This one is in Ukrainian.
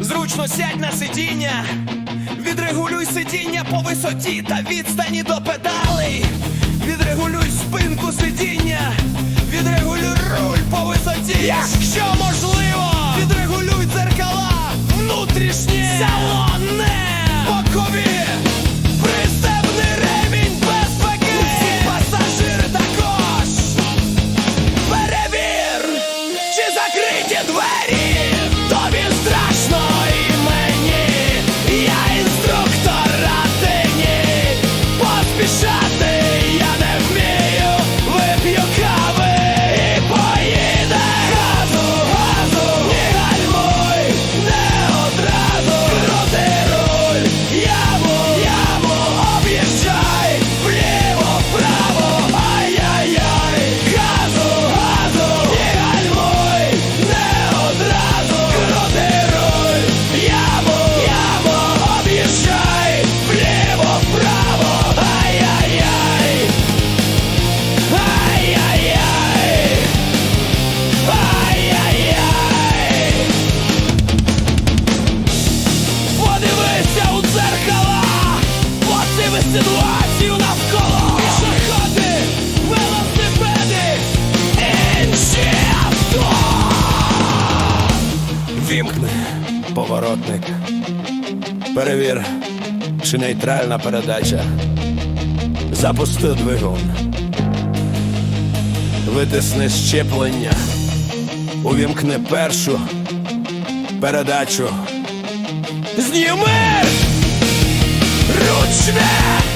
Зручно сядь на сидіння, відрегулюй сидіння по висоті та відстані до педалей. Відрегулюй спинку сидіння, відрегулюй руль по висоті. Якщо можливо, відрегулюй дзеркала, внутрішні ситуацію навколо. Пішоходи, велосипеди, інші авто. Вімкни поворотник. Перевір, чи нейтральна передача. Запусти двигун. Витисни щеплення. Увімкни першу передачу. Зніми mruczne